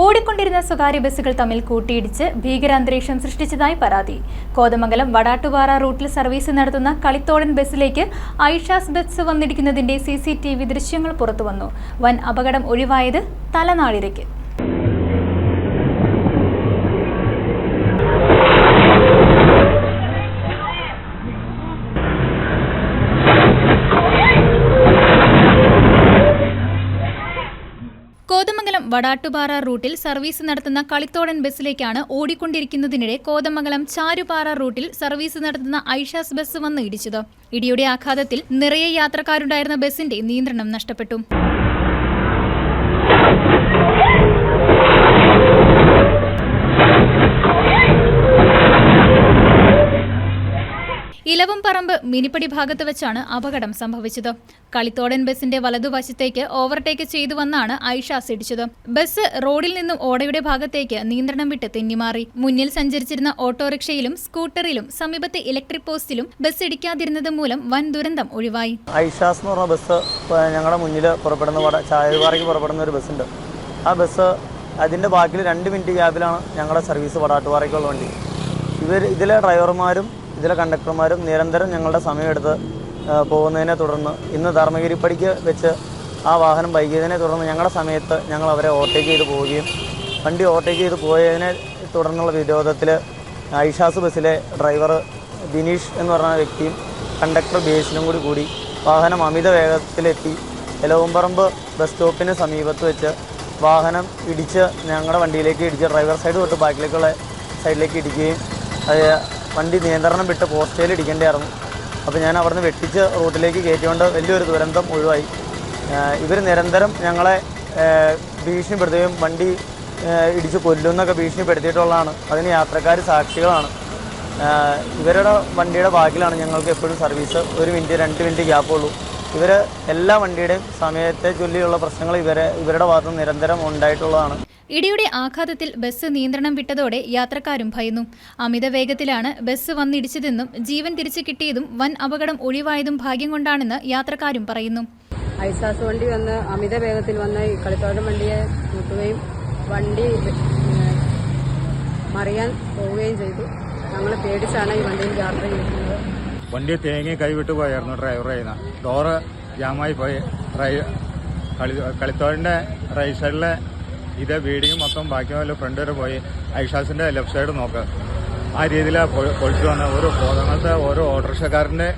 ഓടിക്കൊണ്ടിരുന്ന സ്വകാര്യ ബസ്സുകൾ തമ്മിൽ കൂട്ടിയിടിച്ച് ഭീകരാന്തരീക്ഷം സൃഷ്ടിച്ചതായി പരാതി. കോതമംഗലം വടാട്ടുപാറ റൂട്ടിൽ സർവീസ് നടത്തുന്ന കളിത്തോടൻ ബസ്സിലേക്ക് ഐഷാസ് ബസ് വന്നിരിക്കുന്നതിന്റെ സി സി ടി വി ദൃശ്യങ്ങൾ പുറത്തുവന്നു. വൻ അപകടം ഒഴിവായത് തലനാളിരയ്ക്ക് കോതമംഗലം വടാട്ടുപാറ റൂട്ടിൽ സർവീസ് നടത്തുന്ന കളിത്തോടൻ ബസ്സിലേക്കാണ് ഓടിക്കൊണ്ടിരിക്കുന്നതിനിടെ കോതമംഗലം ചാരുപാറ റൂട്ടിൽ സർവീസ് നടത്തുന്ന ഐഷാസ് ബസ് വന്ന് ഇടിച്ചത്. ഇടിയുടെ ആഘാതത്തിൽ നിറയെ യാത്രക്കാരുണ്ടായിരുന്ന ബസിന്റെ നിയന്ത്രണം നഷ്ടപ്പെട്ടു. ഇലവംപറമ്പ് മിനിപ്പടി ഭാഗത്ത് വെച്ചാണ് അപകടം സംഭവിച്ചത്. കളിത്തോടൻ ബസിന്റെ വലതുവശത്തേക്ക് ഓവർടേക്ക് ചെയ്തു വന്നാണ് ഐഷാസ് ഇടിച്ചത് ബസ് റോഡിൽ നിന്നും ഓടയുടെ ഭാഗത്തേക്ക് നിയന്ത്രണം വിട്ട് തെന്നിമാറി. മുന്നിൽ സഞ്ചരിച്ചിരുന്ന ഓട്ടോറിക്ഷയിലും സ്കൂട്ടറിലും സമീപത്തെ ഇലക്ട്രിക് പോസ്റ്റിലും ബസ് ഇടിക്കാതിരുന്നത് മൂലം വൻ ദുരന്തം ഒഴിവായി. ഐഷാസ് എന്ന് പറഞ്ഞ ബസ് ഞങ്ങളുടെ മുന്നിൽ പുറപ്പെടുന്ന ചായവാറയ്ക്ക് പുറപ്പെടുന്ന ഒരു ബസ്സുണ്ട്. ആ ബസ് അതിന്റെ ബാക്കിൽ രണ്ട് മിനിറ്റ് ഗ്യാപ്പിലാണ് ഞങ്ങളുടെ സർവീസ് വടാട്ടുപാറയ്ക്കുള്ള വണ്ടി. ഇവർ ഇതിലെ ഡ്രൈവർമാരും ഇതിലെ കണ്ടക്ടർമാരും നിരന്തരം ഞങ്ങളുടെ സമയമെടുത്ത് പോകുന്നതിനെ തുടർന്ന് ഇന്ന് ധർമ്മഗിരിപ്പടിക്ക് വെച്ച് ആ വാഹനം വൈകിയതിനെ തുടർന്ന് ഞങ്ങളുടെ സമയത്ത് ഞങ്ങൾ അവരെ ഓവർടേക്ക് ചെയ്ത് പോവുകയും വണ്ടി ഓവർടേക്ക് ചെയ്ത് പോയതിനെ തുടർന്നുള്ള വിരോധത്തിൽ ഐഷാസ് ബസ്സിലെ ഡ്രൈവർ ബിനീഷ് എന്ന് പറഞ്ഞ വ്യക്തിയും കണ്ടക്ടർ ബേസിനും കൂടി കൂടി വാഹനം അമിത വേഗത്തിലെത്തി എലവുംപറമ്പ് ബസ് സ്റ്റോപ്പിന് സമീപത്ത് വെച്ച് വാഹനം ഇടിച്ച് ഞങ്ങളുടെ വണ്ടിയിലേക്ക് ഇടിച്ച് ഡ്രൈവർ സൈഡ് തൊട്ട് ബാക്കിലേക്കുള്ള സൈഡിലേക്ക് ഇടിക്കുകയും വണ്ടി നിയന്ത്രണം വിട്ട് പോസ്റ്റേൽ ഇടിക്കേണ്ടിയായിരുന്നു. അപ്പോൾ ഞാൻ അവിടുന്ന് വെട്ടിച്ച് റോട്ടിലേക്ക് കയറ്റിക്കൊണ്ട് വലിയൊരു ദുരന്തം ഒഴിവായി. ഇവർ നിരന്തരം ഞങ്ങളെ ഭീഷണിപ്പെടുത്തുകയും വണ്ടി ഇടിച്ച് കൊല്ലുന്നൊക്കെ ഭീഷണിപ്പെടുത്തിയിട്ടുള്ളതാണ്. അതിന് യാത്രക്കാർ സാക്ഷികളാണ്. ഇവരുടെ വണ്ടിയുടെ ബാക്കിലാണ് ഞങ്ങൾക്ക് എപ്പോഴും സർവീസ്. ഒരു മിനിറ്റ് രണ്ട് മിനിറ്റ് ഗ്യാപ്പുള്ളൂ ഇവർ എല്ലാ വണ്ടിയുടെയും സമയത്തെ ചൊല്ലിയുള്ള പ്രശ്നങ്ങൾ ഇവരെ ഇവരുടെ ഭാഗത്ത് നിരന്തരം ഉണ്ടായിട്ടുള്ളതാണ്. ഇടിയുടെ ആഘാതത്തിൽ ബസ് നിയന്ത്രണം വിട്ടതോടെ യാത്രക്കാരും ഭയന്നു. അമിത വേഗത്തിലാണ് ബസ് വന്നിടിച്ചതെന്നും ജീവൻ തിരിച്ചു കിട്ടിയതും വൻ അപകടം ഒഴിവായതും ഭാഗ്യം കൊണ്ടാണെന്ന് യാത്രക്കാരും പറയുന്നു. ഐസാസ് വണ്ടി വന്ന് അമിത വേഗത്തിൽ വന്ന് കളിത്തോട്ടം വണ്ടിയെ കൂട്ടുകയും വണ്ടി മറിയാൻ പോവുകയും ചെയ്തു. ഞങ്ങൾ പേടിച്ചാണ് ഈ വണ്ടിയിൽ യാത്ര ചെയ്യുന്നത് വണ്ടി തേങ്ങി കൈവിട്ട് പോയായിരുന്നു ഡ്രൈവർ ചെയ്യുന്ന ഡോറ് ജാമായി പോയി. കളിത്തോടിന്റെ റൈറ്റ് സൈഡിലെ ഇത് ബീഡിങ് മൊത്തം ബാക്കി വല്ല ഫ്രണ്ട് വരെ പോയി ഐഷാസിന്റെ ലെഫ്റ്റ് സൈഡ് നോക്ക്. ആ രീതിയിലാണ് പൊളിച്ചു വന്ന. ഓരോ അങ്ങനത്തെ ഓരോ ഓട്ടോറിക്ഷക്കാരന്റെ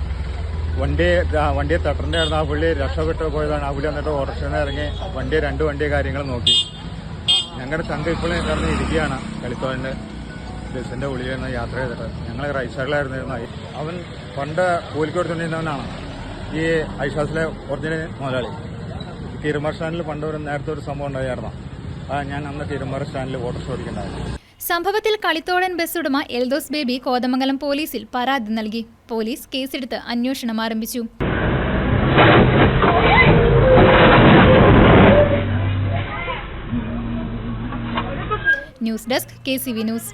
വണ്ടി വണ്ടി തട്ടറിന്റെ ആ പുള്ളി രക്ഷപ്പെട്ട് പോയതാണ്. ആ പുള്ളി വന്നിട്ട് ഓട്ടോറിക്ഷയിൽ ഇറങ്ങി വണ്ടി രണ്ട് വണ്ടി കാര്യങ്ങൾ നോക്കി. ഞങ്ങളുടെ സംഘം ഇപ്പോഴും കിടന്ന് ഇരിക്കുകയാണ് കളിത്തോണ്ട് ബസ്സിന്റെ ഉള്ളിൽ നിന്ന് യാത്ര ചെയ്തിട്ട്. ഞങ്ങൾ റൈറ്റ് സൈഡിലായിരുന്നു ഇരുന്നായി അവൻ പണ്ട് കൂലിക്ക് കൊടുത്തുകൊണ്ടിരുന്നവനാണ് ഈ ഐഷാസിലെ ഒറിജിനൽ മുതലാളി. തിരുമർഷാനിൽ പണ്ട് ഒരു നേരത്തെ ഒരു സംഭവം ഉണ്ടായിരുന്നു. ഞാൻ അന്ന് തിരുമർ സ്റ്റാൻഡിൽ ഓട്ടോറിക്ഷ ഓടിക്കുന്നുണ്ടായിരുന്നു സംഭവത്തിൽ കളിത്തോടൻ ബസ് ഉടമ എൽദോസ് ബേബി കോതമംഗലം പോലീസിൽ പരാതി നൽകി. പോലീസ് കേസെടുത്ത് അന്വേഷണം ആരംഭിച്ചു. News desk K C V news.